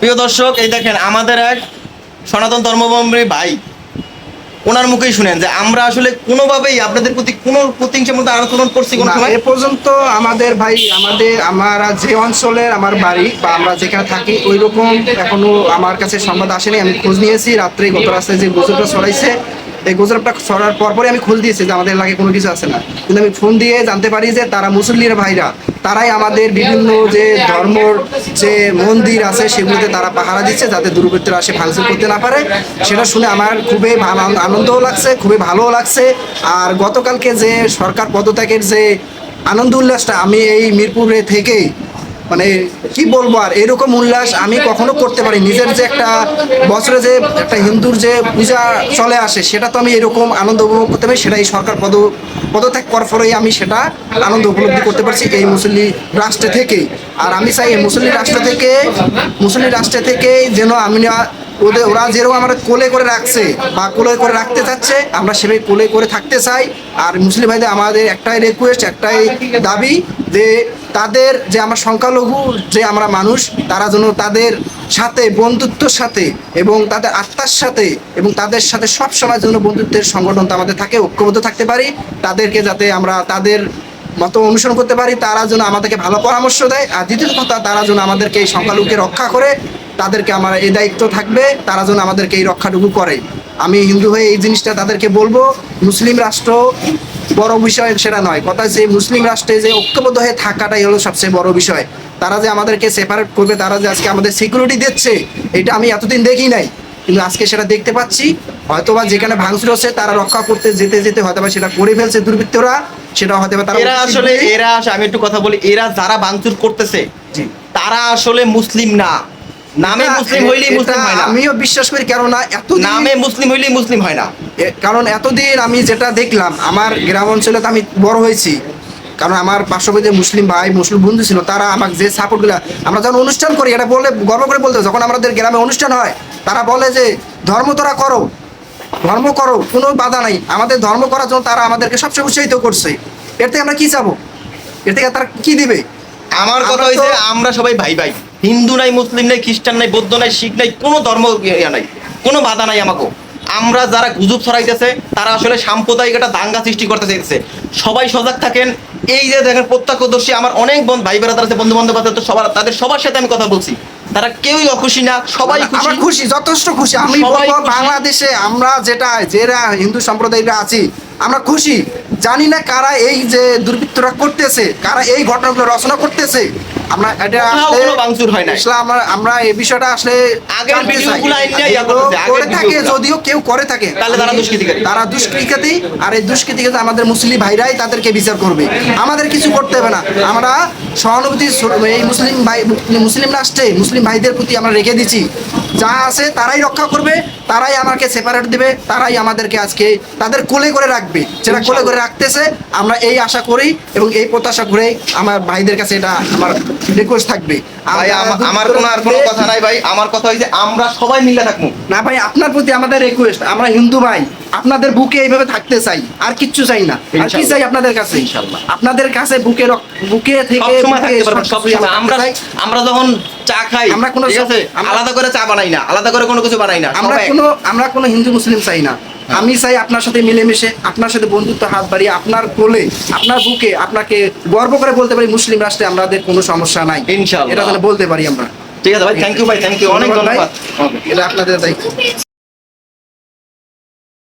প্রিয় দর্শক এই দেখেন আমাদের এক সনাতন ধর্মাবলম্বী ভাই ওনার মুখেই শুনেন যে আমরা আসলে কোনোভাবেই আপনাদের প্রতি কোনো প্রতিহিংসার মধ্যে আচরণ করছি কোনো সময়। এ পর্যন্ত আমাদের ভাই আমাদের আমার যে অঞ্চলের আমার বাড়ি বা আমরা যেখানে থাকি ওই রকম এখনও আমার কাছে সংবাদ আসেনি। আমি খোঁজ নিয়েছি রাত্রে গত রাস্তায় যে গুজবটা ছড়াইছে এই গুজবটা ছড়ার পরপরই আমি খোঁজ দিয়েছি যে আমাদের এলাকায় কোনো কিছু আছে না। কিন্তু আমি ফোন দিয়ে জানতে পারি যে তারা মুসল্লির ভাইরা তারাই আমাদের বিভিন্ন যে ধর্মর যে মন্দির আছে সেগুলোতে তারা পাহারা দিচ্ছে যাতে দুর্বৃত্তরা আসে ভাঙচুর করতে না পারে। সেটা শুনে আমার খুবই আনন্দও লাগছে, খুবই ভালোও লাগছে। আর গতকালকে যে সরকার পদত্যাগের যে আনন্দ উল্লাসটা, আমি এই মিরপুরে থেকে মানে কি বলব আর, এরকম উল্লাস আমি কখনো করতে পারি। নিজের যে একটা বছরে যে একটা হিন্দুর যে পূজা চলে আসে, সেটা তো আমি এরকম আনন্দ উপভোগ করতে পারি, সেটাই সরকার পদ, পদত্যাগ করার পরেই আমি সেটা আনন্দ উপলব্ধি করতে পারছি এই মুসল্লি রাষ্ট্র থেকে আর আমি চাই এই মুসল্লি রাষ্ট্র থেকে, মুসল্লি রাষ্ট্র থেকে যেন আমি ওদের, ওরা যেরকম আমরা কোলে করে রাখছে বা কোলে করে রাখতে চাচ্ছে, আমরা সেভাবে কোলে করে থাকতে চাই। আর মুসলিম ভাইদের আমাদের একটাই রিকোয়েস্ট একটাই দাবি যে তাদের যে আমরা সংখ্যালঘু, যে আমরা মানুষ, তারা যেন তাদের সাথে, বন্ধুত্বর সাথে এবং তাদের আত্মার সাথে এবং তাদের সাথে সব সময় যেন বন্ধুত্বের সংগঠনটা আমাদের থাকে, ঐক্যবদ্ধ থাকতে পারি। তাদেরকে যাতে আমরা তাদের মতো অনুসরণ করতে পারি, তারা যেন আমাদেরকে ভালো পরামর্শ দেয়। আর দ্বিতীয় কথা, তারা যেন আমাদেরকে এই সংখ্যালঘুকে রক্ষা করে, তাদেরকে আমার এই দায়িত্ব থাকবে, তারা যেন আমাদেরকে এই রক্ষাটুকু করে। আমি হিন্দু হয়ে এই জিনিসটা তাদেরকে বলব মুসলিম রাষ্ট্র বড় বিষয় সেটা নয়। কথা যে মুসলিম রাষ্ট্রে যে ঐক্যবদ্ধ হয়ে থাকাটাই হলো সবচেয়ে বড় বিষয়। তারা যে আমাদেরকে সেপারেট করবে তারা যে আজকে আমাদের সিকিউরিটি দিচ্ছে এটা আমি এতদিন দেখি নাই। কিন্তু আজকে সেটা দেখতে পাচ্ছি। হয়তোবা যেখানে ভাঙচুর হচ্ছে তারা রক্ষা করতে যেতে যেতে হয়তোবা সেটা করে ফেলছে দুর্বৃত্তরা। সেটা হয়তোবা তারা এরা আসলে এরা আমি একটু কথা বলি এরা যারা ভাঙচুর করতেছে তারা আসলে মুসলিম না। নামে মুসলিম হইলেই মুসলিম হয় না। আমিও বিশ্বাস করি কেননা এত নামে মুসলিম হইলেই মুসলিম হয় না। কারণ এতদিন আমি যেটা দেখলাম আমার গ্রাম অঞ্চলে তো আমি বড় হয়েছি কারণ আমার পার্শ্ববর্তী মুসলিম ভাই মুসলিম বন্ধু ছিল তারা আমাকে যে সাপোর্টগুলো আমরা যখন অনুষ্ঠান করি এটা বলে গর্ব করে বলতে যখন আমাদের গ্রামে অনুষ্ঠান হয় তারা বলে যে ধর্ম তোরা করো ধর্ম করো কোনো বাধা নাই। আমাদের ধর্ম করার জন্য তারা আমাদেরকে সবচেয়ে উৎসাহিত করছে। এর থেকে আমরা কি চাবো? এর থেকে তারা কি দিবে? আমার কথা হয়েছে আমরা সবাই ভাই ভাই হিন্দু নাই মুসলিম নাই খ্রিস্টান নাই বৌদ্ধ নাই শিখ নাই কোনো ধর্ম ইয়া নাই কোনো বাধা নাই আমাকে। আমরা যারা গুজব ছড়াইতেছে তারা আসলে সাম্প্রদায়িক একটা দাঙ্গা সৃষ্টি করতে চাইছে সবাই সজাগ থাকেন। এই যে দেখেন প্রত্যক্ষদর্শী আমার অনেক বন্ধু ভাই বেড়াদার আছে বন্ধু বান্ধব আছে তো সবার তাদের সবার সাথে আমি কথা বলছি। তারা কেউই অখুশি না সবাই খুশি আমরা খুশি। যথেষ্ট খুশি। আমি বলব বাংলাদেশে আমরা যেটা যারা হিন্দু সম্প্রদায়রা আছি আমরা খুশি। জানি না কারা এই যে দুর্বৃত্তরা করতেছে কারা এই ঘটনাগুলো রচনা করতেছে। আমরা এটা কোনো ভাঙচুর হয় নাই। আসলে আমরা আমরা এই বিষয়টা আসলে ভিডিওগুলো আগের করে থাকে যদিও কেউ করে থাকে। তাহলে তারা দুষ্কৃতিকারী। তারা দুষ্কৃতিকারী আর এই দুষ্কৃতিকারী আমাদের মুসলিম ভাইরাই তাদেরকে বিচার করবে। আমাদের কিছু করতে হবে না। আমরা সহানুভূতি এই মুসলিম ভাই মুসলিম রাষ্ট্রে মুসলিম ভাইদের প্রতি আমরা রেখে দিচ্ছি। যা আছে তারাই রক্ষা করবে। তারাই আমাকে সেপারেট দেবে তারাই আমাদেরকে আজকে তাদের কোলে করে রাখবে। সেটা কোলে করে রাখতেছে আমরা এই আশা করি এবং এই প্রত্যাশা করে আমার ভাইদের কাছে এটা আমার রিকোয়েস্ট থাকবে। ভাই আমার কোনো আর কোনো কথা নাই ভাই। আমার কথা হয়েছে আমরা সবাই মিলে থাকব। না ভাই আপনার প্রতি আমাদের রিকোয়েস্ট আমরা হিন্দু ভাই আপনাদের বুকে এইভাবে থাকতে চাই আর কিচ্ছু চাই না। আর কি চাই আপনাদের কাছে? ইনশাল্লাহ। আপনাদের কাছে বুকে রক- বুকে থেকে আমরা থাকতে চাই। আমরা যখন চা খাই আমরা কোনো ঠিক সব- আছে? আমরা- আলাদা করে চা বানাই না আলাদা করে কোনো কিছু বানাই না আমরা কোনো আমরা কোনো হিন্দু মুসলিম চাই না। আমি চাই আপনার সাথে মিলেমিশে আপনার সাথে বন্ধুত্ব হাত বাড়িয়ে আপনার কোলে আপনার বুকে আপনাকে গর্ব করে বলতে পারি মুসলিম রাষ্ট্রে আমাদের কোনো সমস্যা নাই। ইনশাআল্লাহ। এটা তাহলে বলতে পারি আমরা। ঠিক আছে ভাই থ্যাংক ইউ ভাই থ্যাংক ইউ অনেক ধন্যবাদ। ভাই। এটা আপনাদের দায়িত্ব।